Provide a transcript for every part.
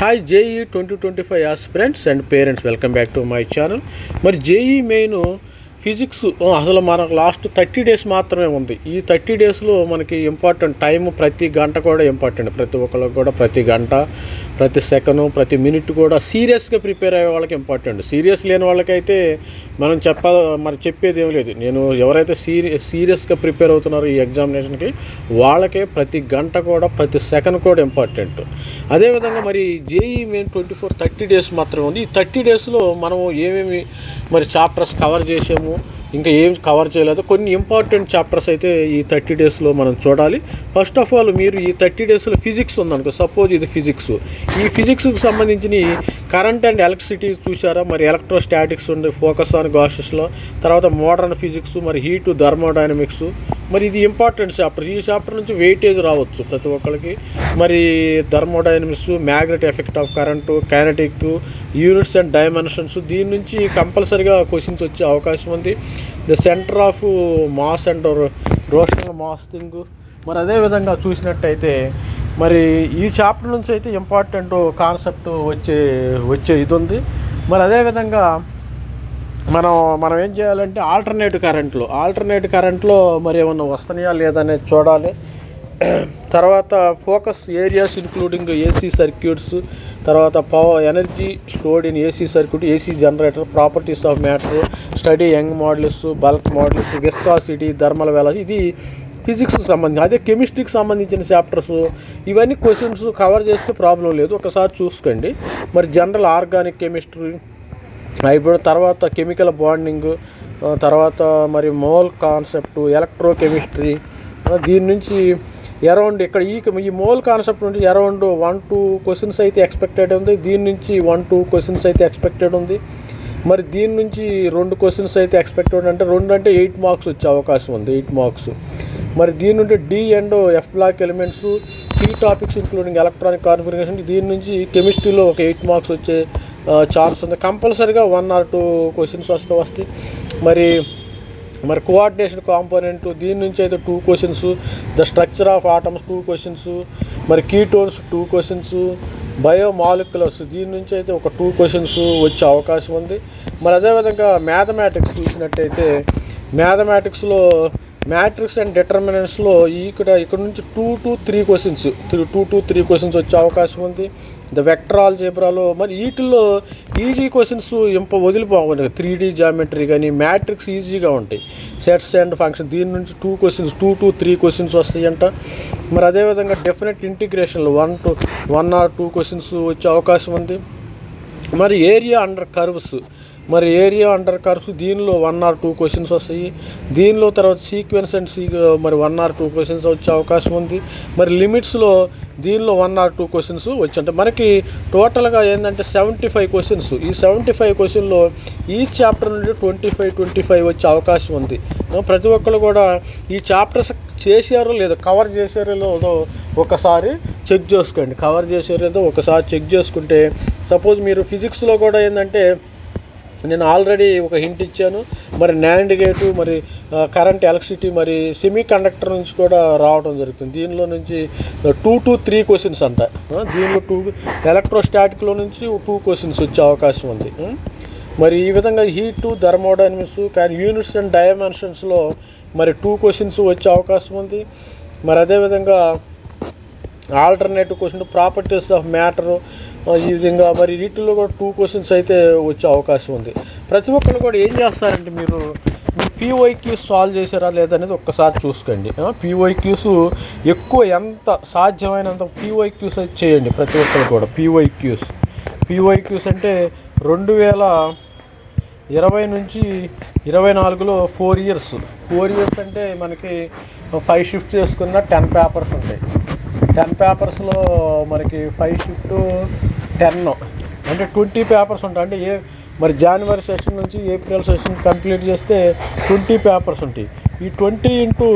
Hi JEE twenty twenty five aspirants and parents welcome back to my channel మరి JEE main physics అసలు మనకు last thirty days మాత్రమే ఉంది. ఈ thirty డేస్లో మనకి ఇంపార్టెంట్ టైం ప్రతి గంట కూడా ఇంపార్టెంట్. ప్రతి ఒక్కరికి కూడా ప్రతి గంట ప్రతి సెకండ్ ప్రతి మినిట్ కూడా సీరియస్గా ప్రిపేర్ అయ్యే వాళ్ళకి ఇంపార్టెంట్. సీరియస్ లేని వాళ్ళకైతే మనం చెప్ప మరి చెప్పేది ఏం లేదు. నేను ఎవరైతే సీరి సీరియస్గా ప్రిపేర్ అవుతున్నారో ఈ ఎగ్జామినేషన్కి వాళ్ళకే ప్రతి గంట కూడా ప్రతి సెకండ్ కూడా ఇంపార్టెంట్. అదేవిధంగా మరి JEE main twenty four thirty days మాత్రమే ఉంది. ఈ థర్టీ డేస్లో మనము ఏమేమి మరి చాప్టర్స్ కవర్ చేసాము. ఇంకా ఏం కవర్ చేయలేదు. కొన్ని ఇంపార్టెంట్ చాప్టర్స్ అయితే ఈ థర్టీ డేస్లో మనం చూడాలి. ఫస్ట్ ఆఫ్ ఆల్ మీరు ఈ థర్టీ డేస్లో ఫిజిక్స్ ఉందనుకో సపోజ్ ఇది ఫిజిక్స్. ఈ ఫిజిక్స్కి సంబంధించిన కరెంట్ అండ్ ఎలక్ట్రిసిటీ చూసారా మరి ఎలక్ట్రోస్టాటిక్స్ ఉంది ఫోకస్ ఆన్ గాసెస్లో తర్వాత మోడర్న్ ఫిజిక్స్ మరి హీటు థర్మోడైనమిక్స్. మరి ఇది ఇంపార్టెంట్ చాప్టర్ ఈ చాప్టర్ నుంచి వెయిటేజ్ రావచ్చు ప్రతి ఒక్కరికి మరి thermodynamics magnet effect of current kinetic units and dimensions దీని నుంచి కంపల్సరిగా క్వశ్చన్స్ వచ్చే అవకాశం ఉంది. The centre of mass and rotation mass thing మరి అదేవిధంగా చూసినట్టయితే మరి ఈ చాప్టర్ నుంచి అయితే ఇంపార్టెంట్ కాన్సెప్ట్ వచ్చే వచ్చే ఇది ఉంది. మరి అదేవిధంగా మనం మనం ఏం చేయాలంటే ఆల్టర్నేట్ కరెంట్లో ఆల్టర్నేట్ కరెంట్లో మరి ఏమన్నా వస్తున్నాయా లేదనేది చూడాలి. తర్వాత focus areas including AC circuits తర్వాత power energy stored in AC circuit AC generator properties of matter study Young models bulk models viscosity thermal వెల ఇది ఫిజిక్స్ సంబంధించి అదే కెమిస్ట్రీకి సంబంధించిన చాప్టర్స్ ఇవన్నీ క్వశ్చన్స్ కవర్ చేస్తే ప్రాబ్లం లేదు. ఒకసారి చూసుకోండి. మరి జనరల్ ఆర్గానిక్ కెమిస్ట్రీ అయిపోయిన తర్వాత కెమికల్ బాండింగ్ తర్వాత మరి మోల్ కాన్సెప్ట్ ఎలక్ట్రో కెమిస్ట్రీ దీని నుంచి అరౌండ్ ఇక్కడ ఈ ఈ మోల్ కాన్సెప్ట్ నుంచి అరౌండ్ వన్ టూ క్వశ్చన్స్ అయితే ఎక్స్పెక్టెడ్ ఉంది. దీని నుంచి వన్ టూ క్వశ్చన్స్ అయితే ఎక్స్పెక్టెడ్ ఉంది. మరి దీని నుంచి రెండు క్వశ్చన్స్ అయితే ఎక్స్పెక్టెడ్ అంటే రెండు అంటే ఎయిట్ మార్క్స్ వచ్చే అవకాశం ఉంది ఎయిట్ మార్క్స్. మరి దీని నుండి D and F block elements key topics including electronic configuration దీని నుంచి కెమిస్ట్రీలో ఒక ఎయిట్ మార్క్స్ వచ్చే ఛాన్స్ ఉంది. కంపల్సరీగా వన్ ఆర్ టూ క్వశ్చన్స్ వస్తే వస్తాయి. మరి మరి కోఆర్డినేషన్ కాంపోనెంట్ దీని నుంచి అయితే two questions the structure of atoms two questions మరి కీటోన్స్ టూ క్వశ్చన్స్ బయోమాలిక్యులర్స్ దీని నుంచి అయితే ఒక టూ క్వశ్చన్స్ వచ్చే అవకాశం ఉంది. మరి అదేవిధంగా మ్యాథమెటిక్స్ చూసినట్టయితే మ్యాథమెటిక్స్లో మ్యాట్రిక్స్ అండ్ డిటర్మినెంట్స్లో ఇక్కడ ఇక్కడ నుంచి two to three questions two to three questions వచ్చే అవకాశం ఉంది. ద వెక్టర్ జేబ్రాలో మరి వీటిల్లో ఈజీ క్వశ్చన్స్ ఇంప వదిలిపోవాలి. త్రీ డీ జామెట్రీ కానీ మ్యాట్రిక్స్ ఈజీగా ఉంటాయి. సెట్స్ అండ్ ఫంక్షన్ దీని నుంచి two questions two to three questions వస్తాయంట. మరి అదేవిధంగా definite ఇంటిగ్రేషన్లో one to one or two questions వచ్చే అవకాశం ఉంది. మరి ఏరియా అండర్ కర్వ్స్ మరి ఏరియా అండర్ కర్వ్స్ దీనిలో వన్ ఆర్ టూ క్వశ్చన్స్ వస్తాయి. దీనిలో తర్వాత సీక్వెన్స్ అండ్ సీ మరి వన్ ఆర్ టూ క్వశ్చన్స్ వచ్చే అవకాశం ఉంది. మరి లిమిట్స్లో దీనిలో వన్ ఆర్ టూ క్వశ్చన్స్ వచ్చి మనకి టోటల్గా ఏంటంటే సెవెంటీ ఫైవ్ క్వశ్చన్స్ ఈ సెవెంటీ ఫైవ్ క్వశ్చన్లో ఈ చాప్టర్ నుండి ట్వంటీ ఫైవ్ ట్వంటీ ఫైవ్ వచ్చే అవకాశం ఉంది. ప్రతి ఒక్కరు కూడా ఈ చాప్టర్స్ చేశారో లేదో కవర్ చేశారో లేదో ఒకసారి చెక్ చేసుకోండి. కవర్ చేశారో లేదో ఒకసారి చెక్ చేసుకుంటే సపోజ్ మీరు ఫిజిక్స్లో కూడా ఏంటంటే నేను ఆల్రెడీ ఒక హింట్ ఇచ్చాను. మరి న్యాండ్ గేటు మరి కరెంట్ ఎలక్ట్రిసిటీ మరి సెమీ కండక్టర్ నుంచి కూడా రావడం జరుగుతుంది. దీనిలో నుంచి టూ టు త్రీ క్వశ్చన్స్ అంట. దీనిలో టూ ఎలక్ట్రోస్టాటిక్లో నుంచి టూ క్వశ్చన్స్ వచ్చే అవకాశం ఉంది. మరి ఈ విధంగా హీటు థర్మోడైనమిక్స్ కానీ యూనిట్స్ అండ్ డైమెన్షన్స్లో మరి టూ క్వశ్చన్స్ వచ్చే అవకాశం ఉంది. మరి అదేవిధంగా alternative question properties of matter ఈ విధంగా మరి వీటిల్లో కూడా టూ క్వశ్చన్స్ అయితే వచ్చే అవకాశం ఉంది. ప్రతి ఒక్కరు కూడా ఏం చేస్తారంటే మీరు మీ పీఓఐక్యూస్ సాల్వ్ చేశారా లేదనేది ఒక్కసారి చూసుకోండి. పీఓఐక్యూస్ ఎక్కువ ఎంత సాధ్యమైనంత పీఓఐక్యూస్ అయితే చేయండి ప్రతి ఒక్కరు కూడా. పీఓఐక్యూస్ పీఓఐక్యూస్ అంటే రెండు వేల ఇరవై నుంచి ఇరవై నాలుగులో ఫోర్ ఇయర్స్ ఫోర్ ఇయర్స్ అంటే మనకి ఫైవ్ షిఫ్ట్ చేసుకున్న టెన్ పేపర్స్ ఉంటాయి. టెన్ పేపర్స్లో మనకి ఫైవ్ షిఫ్ట్ టెన్ అంటే ట్వంటీ పేపర్స్ ఉంటాయి. అంటే ఏ మరి జనవరి సెషన్ నుంచి ఏప్రిల్ సెషన్ కంప్లీట్ చేస్తే ట్వంటీ పేపర్స్ ఉంటాయి. ఈ ట్వంటీ ఇంటూ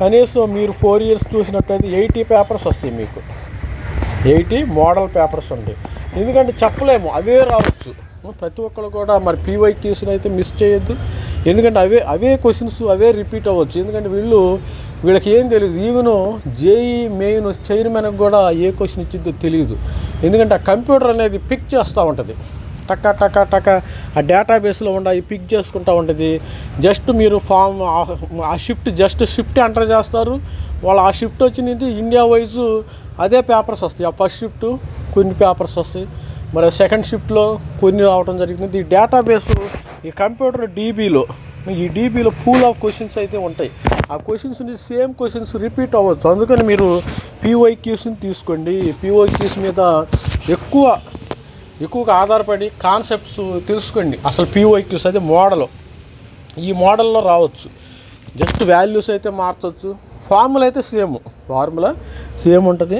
కనీసం మీరు ఫోర్ ఇయర్స్ చూసినట్టయితే ఎయిటీ పేపర్స్ వస్తాయి మీకు. ఎయిటీ మోడల్ పేపర్స్ ఉంటాయి. ఎందుకంటే చెప్పలేము అవే రావచ్చు. ప్రతి ఒక్కరు కూడా మరి పీవైక్యూస్ని అయితే మిస్ చేయొద్దు. ఎందుకంటే అవే అవే క్వశ్చన్స్ అవే రిపీట్ అవ్వచ్చు. ఎందుకంటే వీళ్ళు వీళ్ళకి ఏం తెలియదు ఈవెన్ జేఈ మెయిన్ చైర్మన్కి కూడా ఏ క్వశ్చన్ ఇచ్చిందో తెలియదు ఎందుకంటే ఆ కంప్యూటర్ అనేది పిక్ చేస్తూ ఉంటుంది. టక టక టక. ఆ డేటాబేస్లో ఉండ పిక్ చేసుకుంటూ ఉంటుంది. జస్ట్ మీరు ఫామ్ ఆ షిఫ్ట్ జస్ట్ షిఫ్ట్ ఎంటర్ చేస్తారు. వాళ్ళు ఆ షిఫ్ట్ వచ్చినది ఇండియా వైజ్ అదే పేపర్స్ వస్తాయి. ఆ ఫస్ట్ షిఫ్ట్ కొన్ని పేపర్స్ వస్తాయి. మరి సెకండ్ షిఫ్ట్లో కొన్ని రావడం జరిగింది ఈ డేటాబేస్ ఈ కంప్యూటర్ డీబీలో ఈ డీబీలో పూల్ ఆఫ్ క్వశ్చన్స్ అయితే ఉంటాయి. ఆ క్వశ్చన్స్ సేమ్ క్వశ్చన్స్ రిపీట్ అవ్వచ్చు. అందుకని మీరు పీఓఐక్యూస్ని తీసుకోండి. పీఓఐక్యూస్ మీద ఎక్కువ ఎక్కువగా ఆధారపడి కాన్సెప్ట్స్ తెలుసుకోండి. అసలు పీఓఐక్యూస్ అయితే మోడల్ ఈ మోడల్లో రావచ్చు. జస్ట్ వాల్యూస్ అయితే మార్చవచ్చు ఫార్ములా అయితే సేమ్ ఫార్ములా సేమ్ ఉంటుంది.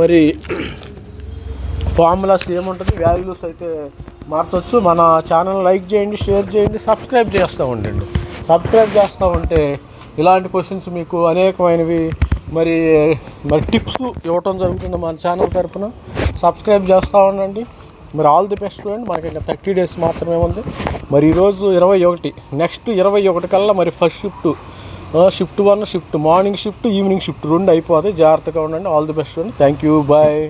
మరి ఫార్ములా సేమ్ ఉంటుంది. వాల్యూస్ అయితే మార్చవచ్చు మన ఛానల్ లైక్ చేయండి షేర్ చేయండి సబ్స్క్రైబ్ చేస్తూ ఉండండి. సబ్స్క్రైబ్ చేస్తూ ఉంటే ఇలాంటి క్వశ్చన్స్ మీకు అనేకమైనవి మరి మరి టిప్స్ ఇవ్వటం జరుగుతుంది మన ఛానల్ తరఫున సబ్స్క్రైబ్ చేస్తూ ఉండండి. మరి ఆల్ ది బెస్ట్ చూడండి మనకి ఇంకా థర్టీ డేస్ మాత్రమే ఉంది. మరి ఈరోజు ఇరవై ఒకటి నెక్స్ట్ ఇరవై ఒకటి కల్లా మరి first shift shift one shift morning shift evening shift రెండు అయిపోతాయి. జాగ్రత్తగా ఉండండి. ఆల్ ది బెస్ట్ చూడండి థ్యాంక్ యూ. బాయ్.